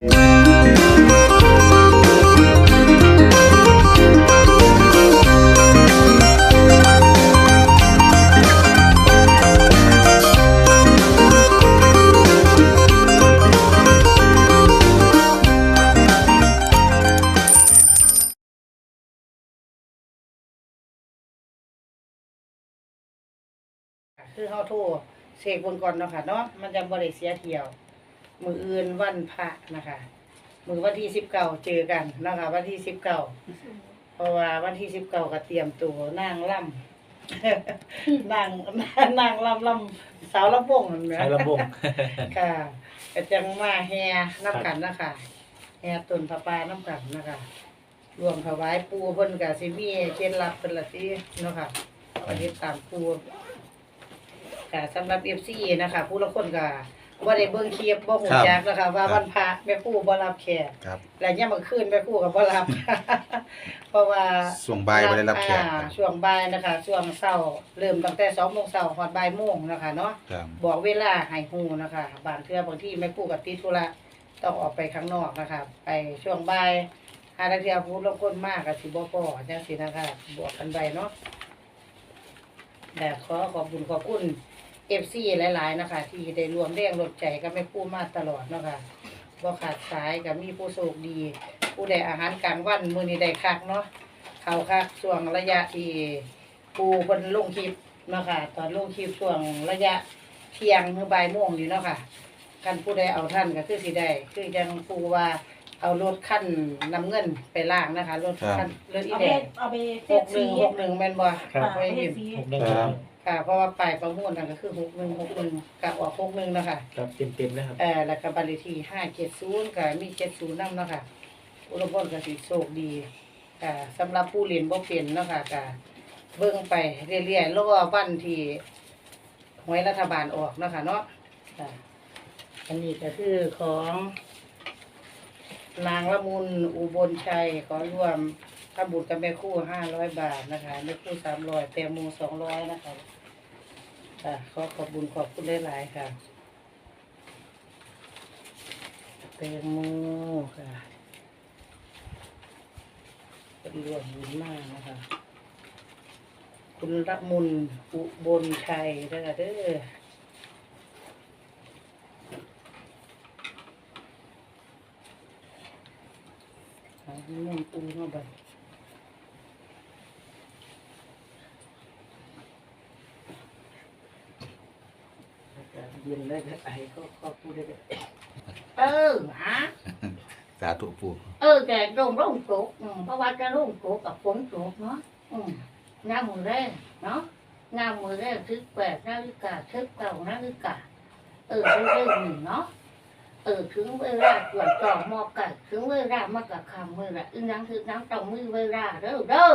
คือเฮาโทรเสกบนก่อนเนาะค่ะเนาะมันจะบ่ได้เสียเที่ยว มืออื่นวันพระนะคะ มือวันที่สิบเก้าเจอกันเนาะคะ วันที่สิบเก้าเพราะว่าวันที่สิบเก้าก็เตรียมตัวนางล่ำนางนางล่ำล่ำสาวลำวงนั่นแหละใช้ระบบค่ะก็จังมาแห่น้ำกันนะคะแห่ต้นพระปาน้ำกันนะคะรวมถวายปูเพิ่นก็สิมีเคล็ดลับเพิ่นละสิเนาะค่ะเอาเฮ็ดตามปูค่ะสำหรับ FC นะคะ ผู้ละคนก็บ่ ได้เบิ่งคลิปบ่ฮู้จักนะคะว่าวันพระแม่ครูบ่รับแขกครับ และยามมื้อคืนแม่ครูก็บ่รับ เพราะว่าช่วงบ่ายบ่ได้รับแขกอ่าครับช่วงบ่ายนะคะ ช่วงเช้าเริ่มตั้งแต่2:00นเช้าฮอดบ่ายโมงนะคะเนาะครับบอกเวลาให้ฮู้นะคะบางเทื่อบางที่แม่ครูก็ติดธุระต้องออกไปข้างนอกนะคะไปช่วงบ่ายหาทางเที่ยวผู้ลางคนมากก็สิบ่พอจังซี่นะคะบวกกันไปเนาะแต่ขอขอบคุณขอบคุณ FC หลายๆนะคะ ที่ได้รวมแรงรวมใจกับแม่ครูมาตลอดเนาะค่ะบ่ขาดสายก็มีผู้โชคดี ผู้ได้อาหารกลางวันมื้อนี้ได้คักเนาะเขาคักช่วงระยะที่ปูเพิ่นลงคลิปเนาะค่ะตอนลงคลิปช่วงระยะเที่ยงหรือบ่ายโมงนี่เนาะค่ะคันผู้ใดเอาท่านก็คือสิได้คือจังปูว่า เอารถขั้นน้ำเงินไปล่างนะคะรถขั้นรถอีเอาแดไปงเอาไปหเทียบกหนึ่สีงหกหนึ่งแม่นบ่ครับไว้เทียิยนบสีหกหนึ่งครับ ค่ะ เพราะว่าป้ายประมูลนั่นก็คือหกหนึ่งหกหนึ่งกับออกหกหนึ่งนะคะ ครับเต็มเต็มๆนะครับ เอ่อแล้วก็บัตรเลขที่ห้าเจ็ดศูนย์ก็มีเจ็ดศูนย์นำเนาะค่ะ อุรพลก็สิโชคดีค่ะสำหรับผู้เรียนบ่เป็นเนาะค่ะก็เบิ่งไปเรื่อยๆรอวันที่หวยรัฐบาลออกเนาะค่ะเนาะค่ะอันนี้ก็คือของ นางละมุนอุบลชัยขอรวมทำบุญกับแม่คู่ห้าร้อยบาทนะคะแม่คู่สามร้อยแตงโมสองร้อยนะคะค่ะขอขอบบุญขอบคุณหลายๆค่ะแตงโมค่ะเป็นรวมบุญมากนะคะ คุณละมุนอุบลชัยเด้อเด้อ หาเงินปูมาบัดเย็นได้ก็ไอ้ก็ก็พูดได้ก็เออฮะสาธุปูเออแกร่มร่มตกอืมเพราะว่าจะร่มตกกับฝนตกเนาะอืมน้ำมือแรกเนาะน้ำมือแรกทึกแปดนาฬิกาทึกเก้านาฬิกาเออทึกเรื่องหนึ่งเนาะเออถึงเวลาตรวจจอบมอไก่ถึงเวลามากกับคำมือละอีนังคือน้ำต้องมือเวลาเด้อเด้อ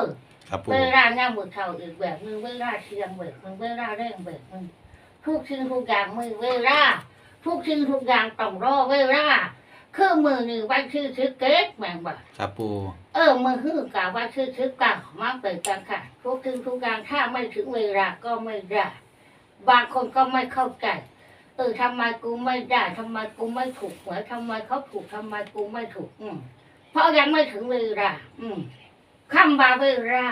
ครับปูเวลาย่างมือเท่าอีกแบบหนึงเวลาเชียงแบบหนึงเวลาแรงแบบหนึงทุกสิ่งทุกอย่างมือเวลาทุกสิ่งทุกอย่างต้องรอเวลาคือมือหนึ่งวันชื่อชื่อเก๊กแม่งบ่ครับปูเออมือคือกาว่าชื่อชื่อกามาเปิดกันค่ะทุกสิ่งทุกอย่างถ้าไม่ถึงเวลาก็ไม่ได้บางคนก็ไม่เข้าใจ เออทำไมกูไม่ได้ทำไมกูไม่ถูกหวยทำไมเขาถูกทำไมกูไม่ถูก อืมเพราะยังไม่ถึงเวลาอืมคำว่าเวลา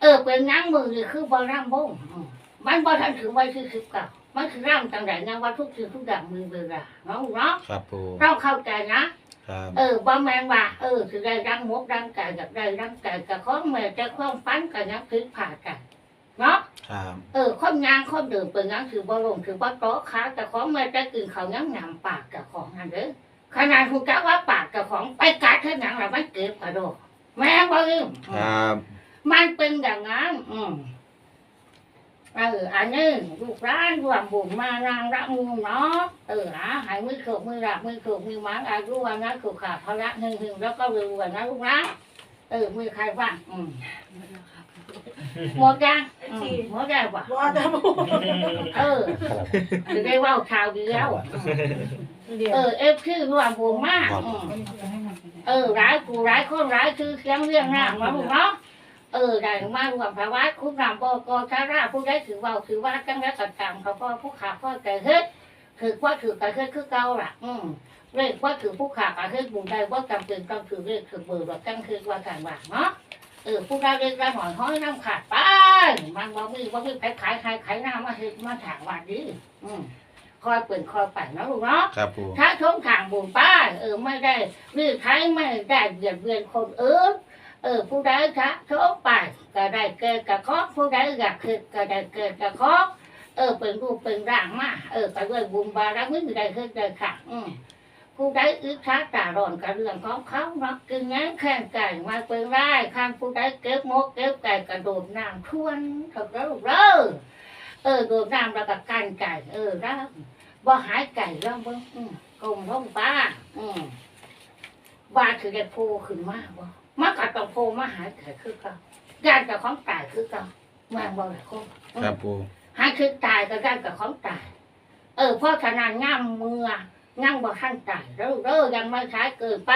เออเป็นงั้งมือนี่คือบอร่ำบงอืมมันบอทันถึงวันที่สิบเก้ามันคือร่ำจังไรนะว่าทุกสิ่งทุกอย่างมีเวลาเนาะเนาะครับปูเราเข้าใจนะครับเออบ่แม่นว่าเออสิได้รังมกรังไก่กับได้รังไก่กับของแม่แต่ความฝันกับยังคิดผ่ากันเนาะ ครับเออคนงานคนเดิมเป็นยังคือบ่ลงคือบ่โต๊ะขาแต่ของแม่แต่กินเขาวยังหนำปากกับของนั่นเด้อขนาดคุณกะว่าปากกับของไปกัดเท่านั้นละมันเก็บกระโดดแม่บ่ลืมครับ มันเป็นอย่างนั้นอืมเอออันนี้ลูกร้านรวมบุญมานางระมูเนาะเออหาหายมือโขกมือรักมือโขกมือหมังอายุวันนั้นขูกขาดพระหนึ่งหนึ่งแล้วก็รวยๆนะลูกนะเออมือใครบ้างอืม หมดยังอืมหมดแล้วปะว่าจะพูดเออจะได้เว่าข่าวดีแล้ว เดี๋ยวเออเอฟชื่อรวมบุญมากอืมเออร้ายกูร้ายคนร้ายคือเสียงเรื่องหน้ามาลูกเนาะเออได้มารวมพระวัดคุณนำบอกชาราผู้ได้ถือว่าถือว่าจังได้กระตังเขาพ่อผู้ขาพ่อแก่เฮ็ดถือว่าถือแต่เฮ็ดคือเก่าล่ะ อืมเลขว่าถือผู้ขาการเฮ็ดบุญได้ว่าจำเป็นต้องถือเลขถือเบอร์แบบจังคือว่าการว่าเนาะ เออผู้ได้เลขได้หอยห้อยน้ำขาดไปมันบ่มีบ่มีใครขายใครขายหน้ามาเฮ็ดมาถางวันนี้อืมคอยเปิดคอยไปนะลูกเนาะครับปูถ้าทงทางบุญป้าเออไม่ได้นี่ใครไม่ได้เบียดเบียนคนอื่นเออผู้ใดคะทงไปก็ได้เกิดกับคอกผู้ใดอยากคือก็ได้เกิดกับคอกเออเป็นรูปเป็นร่างมาเออไปด้วยบุญบารมีได้คือได้ค่ะ อืม ผู้ใดอึดชักตาร้อนกับเรื่องของเขาเนาะกินงั้นแข่งไก่มาเป็นไรข้างผู้ใดเก็บมกเก็บไก่กระโดดน้ำทวนเถอะแล้วเด้อเออโดดน้ำแล้วก็กันไก่เออแล้วบ่หายไก่แล้วเบิ่งอืมกลมลงป้า อืมว่าคือได้โพขึ้นมาบ่มากัดต้องโพมาหายไก่คือเกันย่านกับของตายคือเกันแม่งบ่หลายคนครับปูหายคือตายก็ย่านกับของตาย เออเพราะขนาดง่ามมือ ง่ามบ่ทันตายแล้วเด้อยังไม่ใช้เกินไป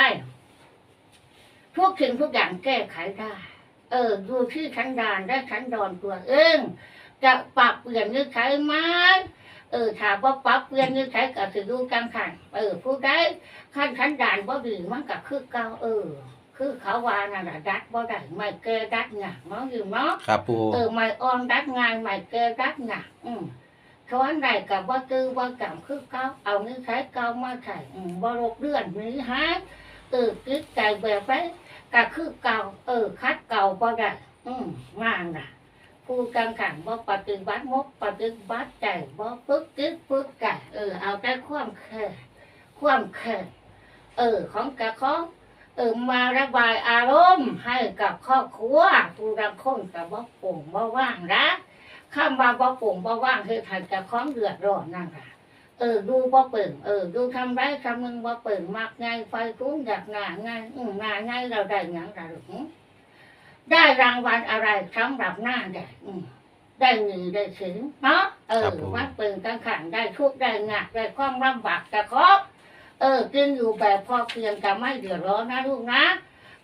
ทุกสิ่งทุกอย่างแก้ไขได้ เออ ดูที่ชั้นดานและชั้นดอนตัวเองจะปรับเปลี่ยนนิสัยไหมเออถามว่าปรับเปลี่ยนนิสัยก็ถือดูกังขันเออผู้ใดขั้นขันด่านบ่ดีมันก็คือเก่าเออ คือเขาว่านั่นแหละดัดบ่ได้ไม่เกยดัดหนักเนาะอยู่เนาะครับปูเออไม่อ่อนดัดงานไม่เกยดัดหนักอืม ช้อนใดกับว่าคือว่ากับคือเก่าเอานิสัยเก่ามาใส่บ่ลกเลื่อนนี้หายเออคิดใจแบบไปก็คือเก่า เออ คัดเก่าบ่ได้อืมงานน่ะผู้กังขันบ่ปฏิบัติมกปฏิบัติใจบ่ฝึกจิตฝึกใจเออเอาแต่ความแค่ความแค่เออ ของกะของเออมาระบายอารมณ์ให้กับครอบครัวผู้รังคนกับบ่โป่งบ่ว่างนะ คำว่าบ่โป่งบ่ว่างคือให้กับของเดือดร้อนนั่นค่ะเออดูบ่เปิ่งเออดูทำไรทำมึงบ่เปิ่งมักไงไฟคุ้งอยากหนาไงอืมหนาไงเราได้หยังเราหึได้รางวัลอะไรสำหรับหน้าแดดอืมได้เงินได้ถึงเนาะเออวัดเปิงกันขันได้ทุกข์ได้งานได้ความลำบากแต่ครบเออกินอยู่แบบพอเพียงแต่ไม่เดือดร้อนนะลูกนะ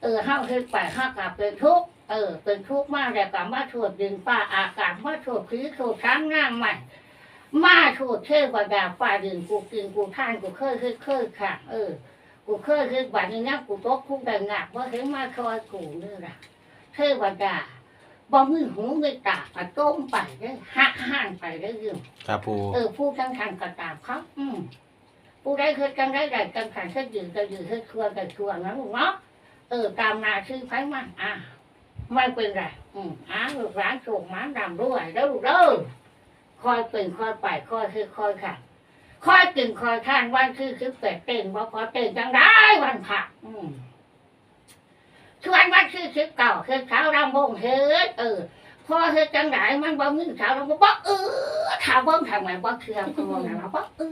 เออห้าขึ้นไปห้ากลับเป็นทุกข์ เออ เป็นทุกข์มากแต่กลับมาถวดดินฟ้าอากาศมาถวดผีถวดช้างงามใหม่มาถวดเทวดาฟ้าดินกูกินกูท่านกูเคยเคยเคยค่ะ เออ กูเคยเคยบัดนี้นะกูตกคุกได้งานว่าเห็นมาคอยกูนี่แหละเทวดาบ่มือหูไม่ตาก็ต้มไปได้อหักห่างไปได้อยืมครับปูเออผู้ทั้งทันก็ตามเขาอืมผู้ได้เคยกันได้ได้กันขันเสยืนก็ยืนเสชวนก็ชวนนะลูกเนาะเออตามนาชื่อไฟมันอะ ไม่เป็นไรอืมอะลูกร้านโฉกหม้าดำด้วยแล้วลูกเด้อคอยเป็นคอยไปคอยคือคอยค่ะคอยกินคอยทานวันคือคือเป็ดเต้นว่าพอเต้นจังได้วันผักอืมชวนวัดชื่อชื่อเก่าคือสาวรำวงเฮ็ดเออพอเฮ็ดจังไหนมันบ่มีสาวรำวงบ่เออถามเบิ่งทำไมบ่เชื่อกูนะบ่เอ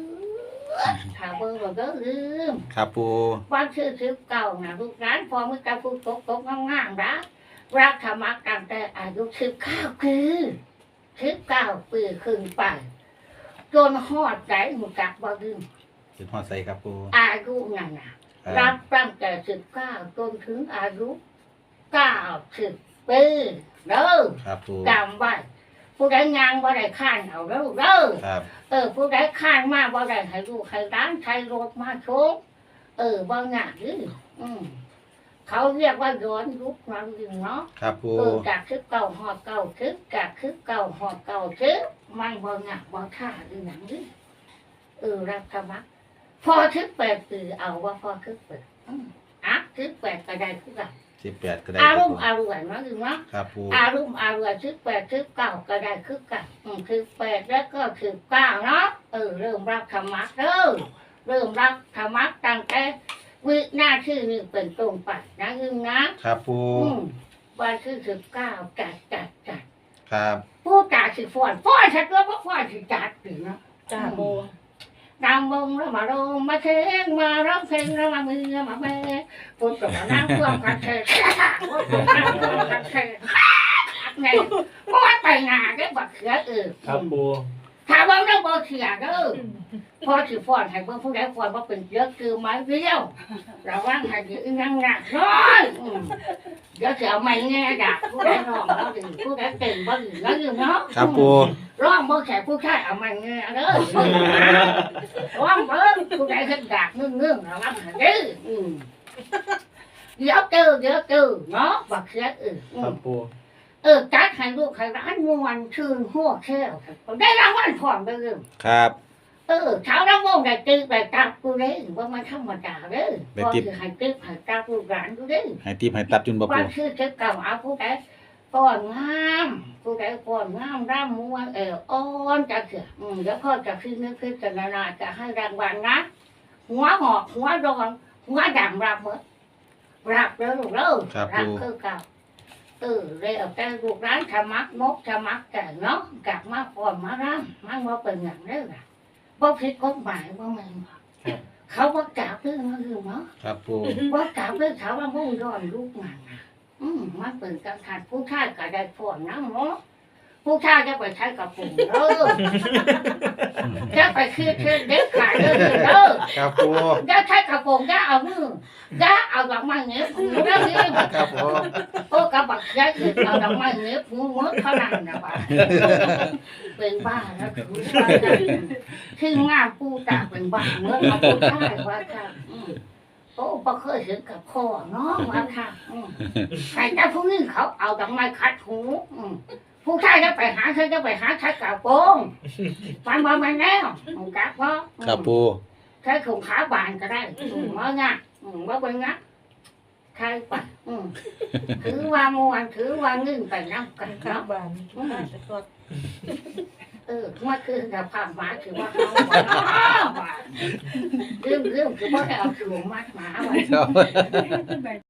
อถามเบิ่งบ่ก็ลืมครับปูวันชื่อชื่อเก่านะลูกหลานพอมือกับผู้ตกตกงามๆนะ รักธรรมะตั้งแต่อายุ19คือ19ปีขึ้นไป จนฮอดใจหมู่จักบ่ลืมจุดหอดใส่ครับปูอายุนั่นน่ะครับรับตั้งแต่สิบเก้าจนถึงอายุเก้าสิบปีเด้อครับปูจำไว้ผู้ใดงานบ่ได้ข้านเอาเด้อเด้อครับเออผู้ใดข้านมาบ่ได้ให้ลูกให้ร้านใช้รถมาโชงเออบ่งานนี่อืม เขาเรียกว่าย้อนยุคนั้นจริงเนาะครับปูเออจากคึกเก่าหอดเก่าคึกจากคึกเก่าหอดเก่าคึกมันบ่งานบ่ท่าอีหยังนี่เออรับธรรมะพอทึกแปดปีเอาว่าพอทึกแปดอืมอะทึกแปดก็ได้คือกันสิบแปดก็ได้อาครรับมปูณ์อารมณ์นะคือเนาะครับปูอารมณ์อารมณ์ทึกแปดทึกเก้าก็ได้คือกันอืมทึกแปดแล้วก็ทึกเก้าเนาะเออเริ่มรับธรรมะเริ่มเริ่มรับธรรมะตั้งแต่ วิหน้าชื่อนี่เป็นตรงไปนะคือนะครับปูอืมวันที่สิบเก้าจัดจัดจัดครับผู้จ่าสิฟอนฟอนชัดว่าฟอนสิจัดถึงเนาะจ้าปูนำมงแล้วมาโรมมาเทงมาร้องเพลงแล้วมามือมาแม่พูดกับน้ำท่วมกันเทพูดกับน้ำท่วมกันเทไงเพราะว่าไปงานได้บักเขือเออครับปู ถามว่าเราบ่เสียเด้อพอสิฟ้อนให้เบิ่งผู้ใดฟ้อนบ่เป็นเยอะคือไม้เดียวระวังให้สิอีหยังหนักร้อยอืมเดี๋ยวสิเอาไม้แง่ดักผู้ใดร้องบ่ดีผู้ใดเก่งบ่ดีแล้วอยู่เนาะครับปูร้องบ่แค่ผู้ชายเอาไม้แง่เด้อร้องเบิ่งผู้ใดเฮ็ดดักงึ้งๆระวังให้เด้ออืมเดี๋ยวเจอเดี๋ยวเจอเนาะบักเสียเอออืครัมบปู เออจัดให้ลูกให้ร้านมวนชื่นหัวแค่วได้รางวัลพร้อมเด้อครับ เออเช้าน้ำมงได้ตื้อไปตับกูเลยว่ามันธรรมดาเด้อพอคือให้ตื้อให้ตับลูกหลานกูเด้อให้ทิปให้ตับจุนบ่ว่าปูชื่อเจ้าเก่าเอาผู้ใดป้อนงามผู้ใดป้อนงามร่ำมวนเอออ่อนจะเถื่ออืมเดี๋ยวพ่อจะขึ้นนึกขึ้นจะนานาจะให้รางวัลนะหัวหอกหัวดอนหัวดำรับหมดรับแล้วลูกเด้อครับรัปูคือเก่า เออเรียกแต่ลูกร้านธรรมักมกธรรมักแต่เนาะกลับมาก่อนมาร่ำมันว่าเป็นอย่างนี้ล่ะบ่ผิดกฎหมายว่าแม่นบ่เขาว่ากล่าวเรื่องนั้นอยู่เนาะครับปูว่ากล่าวเรื่องเขาว่ามุ่งย้อนลูกมันนะอืมมันเป็นการขาดผู้ชายก็ได้ผลนะเนาะผู้ชายจะไปใช้กับผมเด้อจะไปคืนคืนเด็กขาดเด้อเด้อครับปูจะใช้กับผมจะเอามือจะเอาดอกไม้เงี้ยผมเด้อนี่ครับปูโอ้กระบักยัดอีกเอาดอกไม้เนี้ยหูมดเท่านั้นนะบ้าเป็นบ้าแล้วถือว่าได้คืองานปูตาเป็นบ้าเมื่อมาปูท่ายว่าค่ะอืมโอ้ปเคยเห็นกับพ่อเนาะว่าค่ะอืมใครจะผู้นี้เขาเอาดอกไม้คัดหูอืมผู้ชายจะไปหาเธอจะไปหาใช้กระโปรงฟันบอลมาแล้วมึงกักเพราะครับปูใช้ถุงขาบานก็ได้อืมว่าไงอืมว่าเป็นไง ใครไปอืมถือว่ามวนถือว่านึ่งไปน้ำกันข้าเนาะบ้านข้าตะกอดเออเมื่อคืนกับผ่านหมาถือว่าเขาบ่เนาะบาดเรื่องเรื่องคือว่าได้เอาถุงมัดหมาไว้ ครับ